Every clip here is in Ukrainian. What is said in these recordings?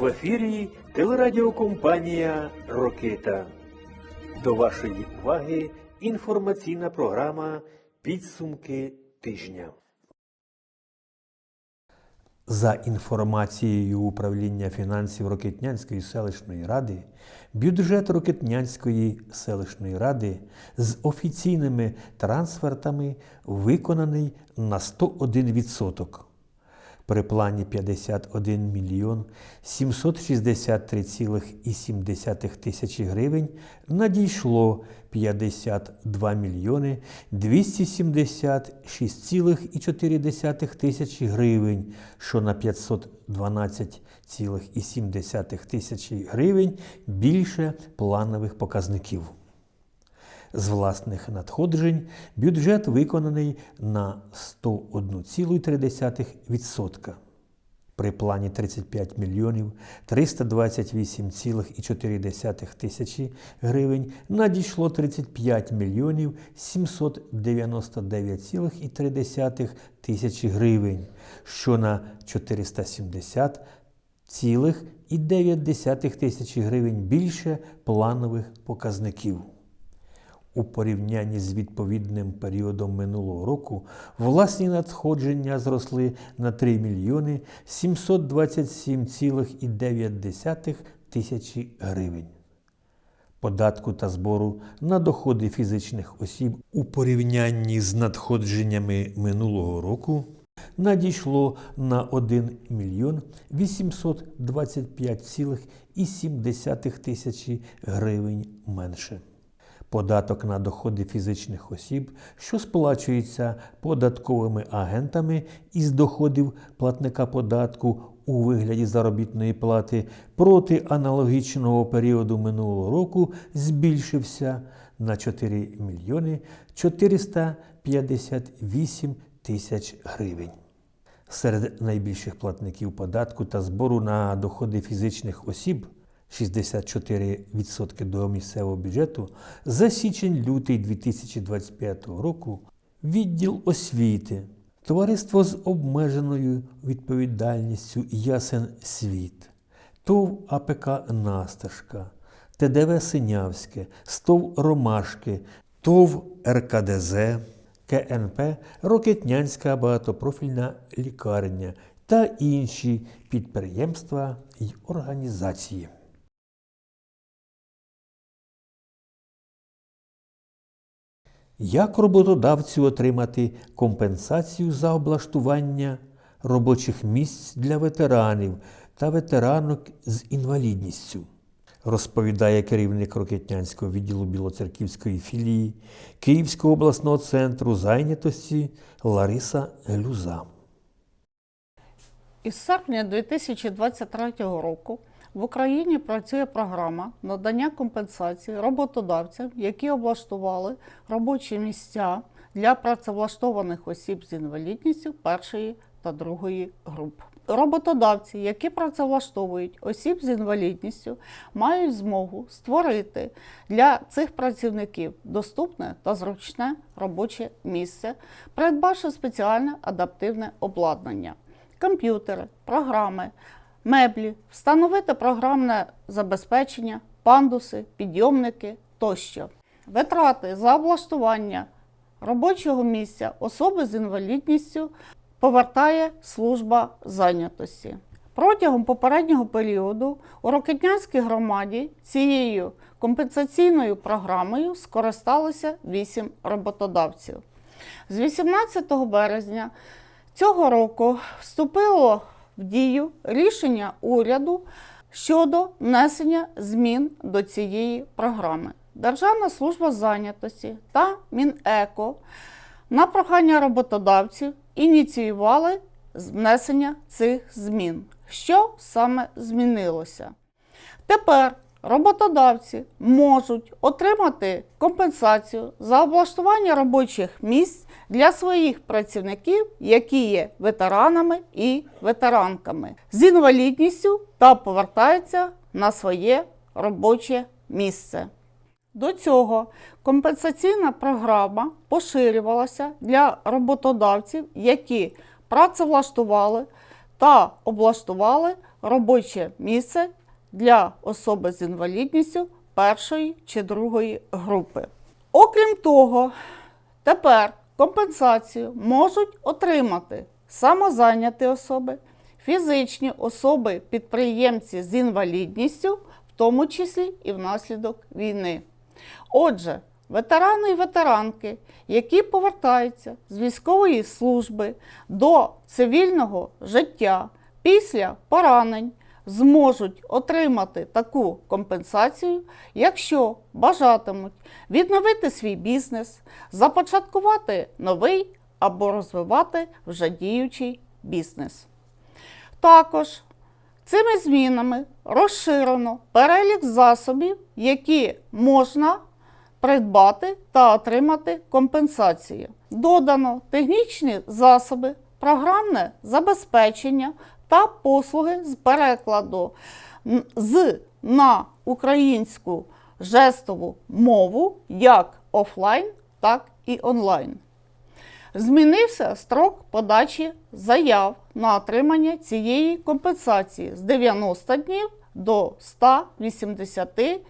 В ефірі телерадіокомпанія Рокита. До вашої уваги інформаційна програма Підсумки тижня. За інформацією управління фінансів Рокетнянської селищної ради, бюджет Рокетнянської селищної ради з офіційними трансфертами виконаний на 101%. При плані 51 мільйон 763,7 тисячі гривень надійшло 52 мільйони 276,4 тисячі гривень, що на 512,7 тисячі гривень більше планових показників. З власних надходжень бюджет виконаний на 101,3%. При плані 35 мільйонів 328,4 тисячі гривень надійшло 35 мільйонів 799,3 тисячі гривень, що на 470,9 тисячі гривень більше планових показників. У порівнянні з відповідним періодом минулого року власні надходження зросли на 3 мільйони 727,9 тисячі гривень. Податку та збору на доходи фізичних осіб у порівнянні з надходженнями минулого року надійшло на 1 мільйон 825,7 тисячі гривень менше. Податок на доходи фізичних осіб, що сплачується податковими агентами із доходів платника податку у вигляді заробітної плати проти аналогічного періоду минулого року, збільшився на 4 мільйони 458 тисяч гривень. Серед найбільших платників податку та збору на доходи фізичних осіб 64% до місцевого бюджету за січень-лютий 2025 року відділ освіти, товариство з обмеженою відповідальністю Ясен Світ, ТОВ АПК Насташка, ТДВ Синявське, СТОВ Ромашки, ТОВ РКДЗ, КНП Рокетнянська багатопрофільна лікарня та інші підприємства й організації. Як роботодавцю отримати компенсацію за облаштування робочих місць для ветеранів та ветеранок з інвалідністю? Розповідає керівник Рокетнянського відділу Білоцерківської філії Київського обласного центру зайнятості Лариса Глюза. Із серпня 2023 року в Україні працює програма надання компенсації роботодавцям, які облаштували робочі місця для працевлаштованих осіб з інвалідністю першої та другої груп. Роботодавці, які працевлаштовують осіб з інвалідністю, мають змогу створити для цих працівників доступне та зручне робоче місце, придбавши спеціальне адаптивне обладнання комп'ютери, програми, меблі, встановити програмне забезпечення, пандуси, підйомники тощо. Витрати за облаштування робочого місця особи з інвалідністю повертає служба зайнятості. Протягом попереднього періоду у Рокетнянській громаді цією компенсаційною програмою скористалося 8 роботодавців. З 18 березня Цього року вступило в дію рішення уряду щодо внесення змін до цієї програми. Державна служба зайнятості та Мінеко на прохання роботодавців ініціювали внесення цих змін. Що саме змінилося? Тепер роботодавці можуть отримати компенсацію за облаштування робочих місць для своїх працівників, які є ветеранами і ветеранками з інвалідністю та повертаються на своє робоче місце. До цього компенсаційна програма поширювалася для роботодавців, які працевлаштували та облаштували робоче місце для особи з інвалідністю першої чи другої групи. Окрім того, тепер компенсацію можуть отримати самозайняті особи, фізичні особи, підприємці з інвалідністю, в тому числі і внаслідок війни. Отже, ветерани і ветеранки, які повертаються з військової служби до цивільного життя після поранень, зможуть отримати таку компенсацію, якщо бажатимуть відновити свій бізнес, започаткувати новий або розвивати вже діючий бізнес. Також цими змінами розширено перелік засобів, які можна придбати та отримати компенсацію. Додано технічні засоби, програмне забезпечення та послуги з перекладу з на українську жестову мову як офлайн, так і онлайн. Змінився строк подачі заяв на отримання цієї компенсації з 90 днів до 180 днів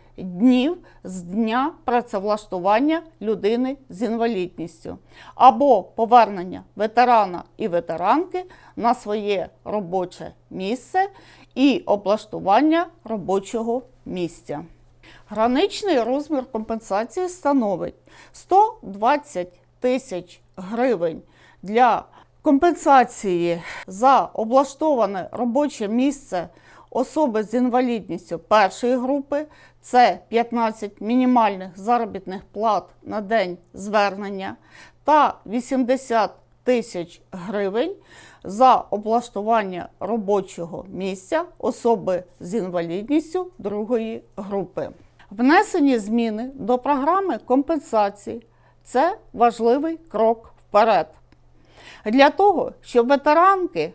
з дня працевлаштування людини з інвалідністю або повернення ветерана і ветеранки на своє робоче місце і облаштування робочого місця. Граничний розмір компенсації становить 120 тисяч гривень для компенсації за облаштоване робоче місце особи з інвалідністю першої групи. Це 15 мінімальних заробітних плат на день звернення та 80 тисяч гривень за облаштування робочого місця особи з інвалідністю другої групи. Внесені зміни до програми компенсації це важливий крок вперед. Для того, щоб ветеранки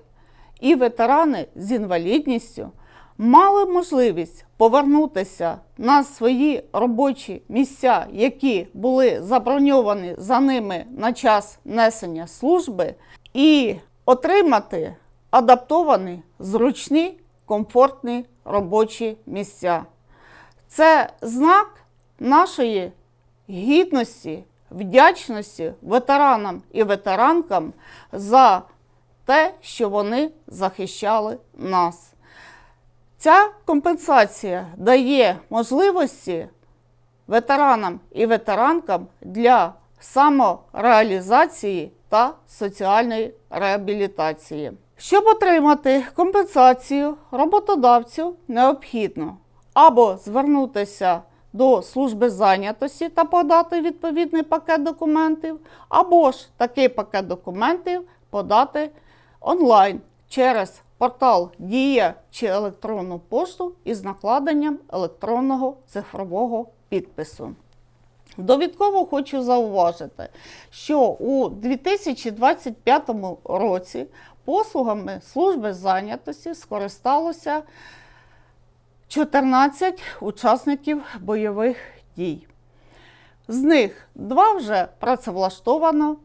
і ветерани з інвалідністю мали можливість повернутися на свої робочі місця, які були заброньовані за ними на час несення служби, і отримати адаптовані, зручні, комфортні робочі місця. Це знак нашої гідності, вдячності ветеранам і ветеранкам за те, що вони захищали нас. Ця компенсація дає можливості ветеранам і ветеранкам для самореалізації та соціальної реабілітації. Щоб отримати компенсацію роботодавцю необхідно або звернутися до служби зайнятості та подати відповідний пакет документів, або ж такий пакет документів подати онлайн через портал Дія чи електронну пошту із накладенням електронного цифрового підпису. Довідково хочу зауважити, що у 2025 році послугами служби зайнятості скористалося 14 учасників бойових дій. З них два вже працевлаштовано,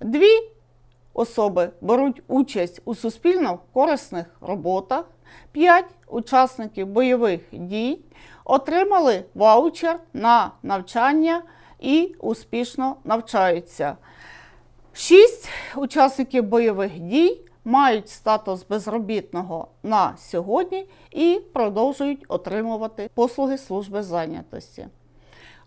дві особи беруть участь у суспільно корисних роботах, п'ять учасників бойових дій отримали ваучер на навчання і успішно навчаються. Шість учасників бойових дій мають статус безробітного на сьогодні і продовжують отримувати послуги служби зайнятості.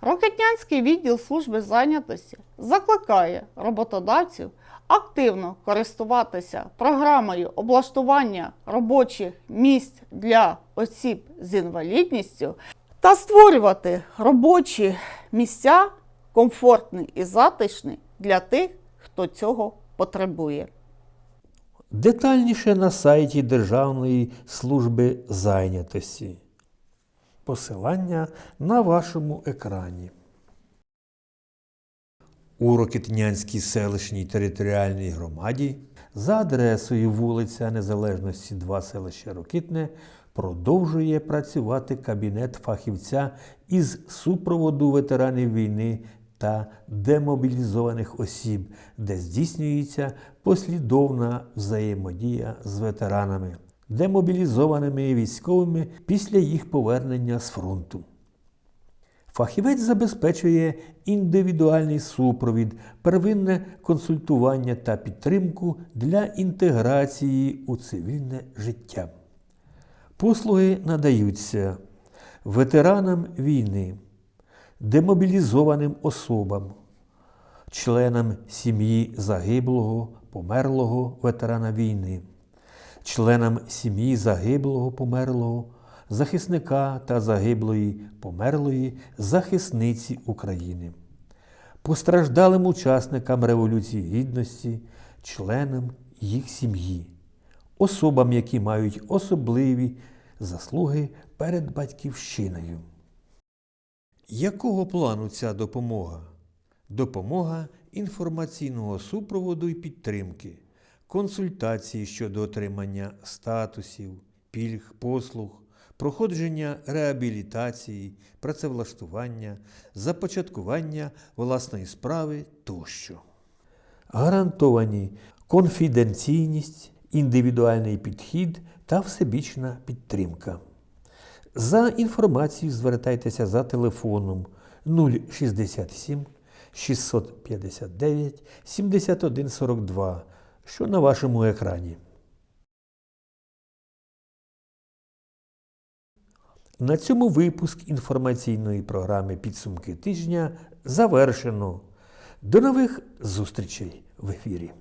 Рокетнянський відділ служби зайнятості закликає роботодавців активно користуватися програмою облаштування робочих місць для осіб з інвалідністю та створювати робочі місця комфортні і затишні для тих, хто цього потребує. Детальніше на сайті Державної служби зайнятості. Посилання на вашому екрані. У Рокетнянській селищній територіальній громаді за адресою вулиця Незалежності 2 селище Рокитне продовжує працювати кабінет фахівця із супроводу ветеранів війни та та демобілізованих осіб, де здійснюється послідовна взаємодія з ветеранами, демобілізованими військовими після їх повернення з фронту. Фахівець забезпечує індивідуальний супровід, первинне консультування та підтримку для інтеграції у цивільне життя. Послуги надаються ветеранам війни, демобілізованим особам, членам сім'ї загиблого, померлого ветерана війни, членам сім'ї загиблого, померлого, захисника та загиблої, померлої захисниці України, постраждалим учасникам Революції Гідності, членам їх сім'ї, особам, які мають особливі заслуги перед батьківщиною. Якого плану ця допомога? Допомога інформаційного супроводу і підтримки, консультації щодо отримання статусів, пільг, послуг, проходження реабілітації, працевлаштування, започаткування власної справи тощо. Гарантовані конфіденційність, індивідуальний підхід та всебічна підтримка. За інформацією звертайтеся за телефоном 067 659 7142, що на вашому екрані. На цьому випуск інформаційної програми Підсумки тижня завершено. До нових зустрічей в ефірі.